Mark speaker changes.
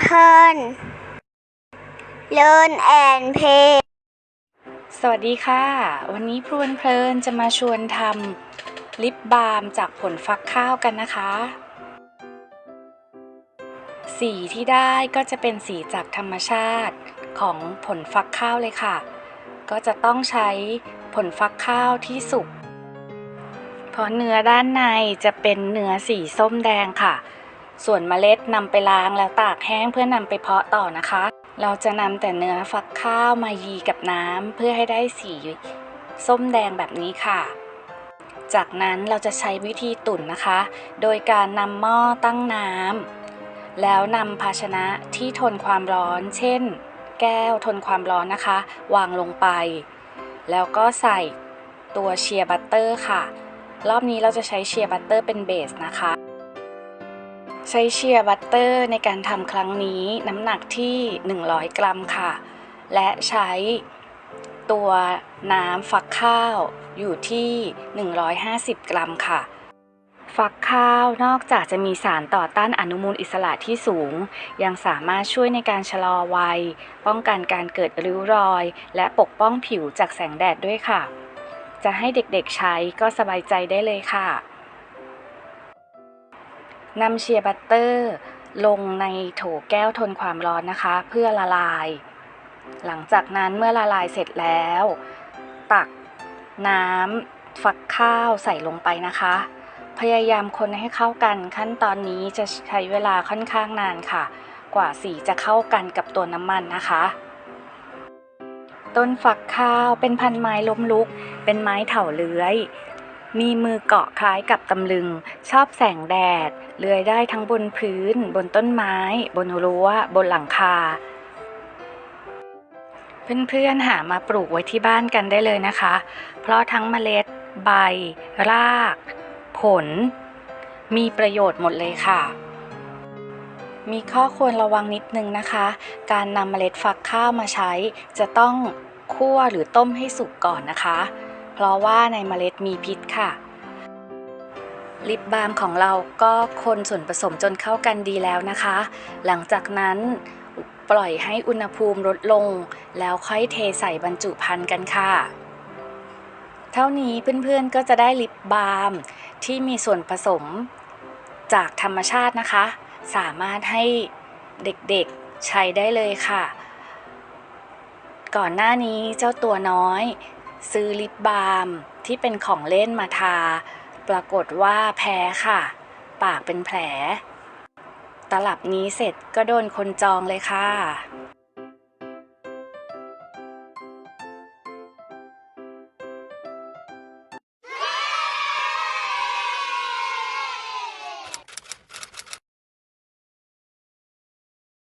Speaker 1: เพลินเลินแอนเพล
Speaker 2: สวัสดีค่ะ วันนี้พรวนเพลินจะมาชวนทำลิปบาล์มจากผลฟักข้าวกันนะคะ สีที่ได้ก็จะเป็นสีจากธรรมชาติของผลฟักข้าวเลยค่ะ ก็จะต้องใช้ผลฟักข้าวที่สุกเพราะเนื้อด้านในจะเป็นเนื้อสีส้มแดงค่ะ ส่วนเมล็ดนำไปล้างแล้วตากแห้งเพื่อนำไปเพาะต่อนะคะ เราจะนำแต่เนื้อฟักข้าวมายีกับน้ำเพื่อให้ได้สีส้มแดงแบบนี้ค่ะ จากนั้นเราจะใช้วิธีตุ๋นนะคะ โดยการนำหม้อตั้งน้ำแล้วนำภาชนะที่ทนความร้อน เช่น แก้วทนความร้อนนะคะ วางลงไป แล้วก็ใส่ตัวเชียร์บัตเตอร์ค่ะ รอบนี้เราจะใช้เชียร์บัตเตอร์เป็นเบสนะคะ ใช้เชียร์บัตเตอร์ในการทำครั้งนี้น้ำหนักที่ 100 กรัมค่ะ และใช้ตัวน้ำฟักข้าวอยู่ที่ 150 กรัมค่ะ ฟักข้าวนอกจากจะมีสารต่อต้านอนุมูลอิสระที่สูง ยังสามารถช่วยในการชะลอวัย ป้องกันการเกิดริ้วรอย และปกป้องผิวจากแสงแดดด้วยค่ะ จะให้เด็กๆใช้ก็สบายใจได้เลยค่ะ นำเชียร์บัตเตอร์ ลงในโถแก้วทนความร้อนนะคะ เพื่อละลาย หลังจากนั้นเมื่อละลายเสร็จแล้ว ตักน้ำฟักข้าวใส่ลงไปนะคะ พยายามคนให้เข้ากันขั้นตอนนี้จะใช้เวลาค่อนข้างนานค่ะ กว่าสีจะเข้ากันกับตัวน้ำมันนะคะต้นฝักข้าวเป็นพันไม้ล้มลุก เป็นไม้เถาเลื้อย มีมือเกาะคล้ายกับตำลึง ชอบแสงแดด เลื้อยได้ทั้งบนพื้น บนต้นไม้ บนรั้ว บนหลังคา เพื่อนๆหามาปลูกไว้ที่บ้านกันได้เลยนะคะ เพราะทั้งเมล็ด ใบ ราก ผล มีประโยชน์หมดเลยค่ะ มีข้อควรระวังนิดนึงนะคะ การนำเมล็ดฟักข้าวมาใช้จะต้องคั่วหรือต้มให้สุกก่อนนะคะ ราะว่าในเมล็ดมีพิษค่ะ ลิปบาล์มของเราก็คนส่วนผสมจนเข้ากันดีแล้วนะคะ หลังจากนั้นปล่อยให้อุณหภูมิลดลง แล้วค่อยเทใส่บรรจุภัณฑ์กันค่ะ เท่านี้เพื่อนๆก็จะได้ลิปบาล์มที่มีส่วนผสมจากธรรมชาตินะคะ สามารถให้เด็กๆใช้ได้เลยค่ะ ก่อนหน้านี้เจ้าตัวน้อย ซื้อลิปบาล์มที่เป็นของเล่นมาทา ปรากฏว่าแพ้ค่ะ ปากเป็นแผล ตลับนี้เสร็จก็โดนคนจองเลยค่ะ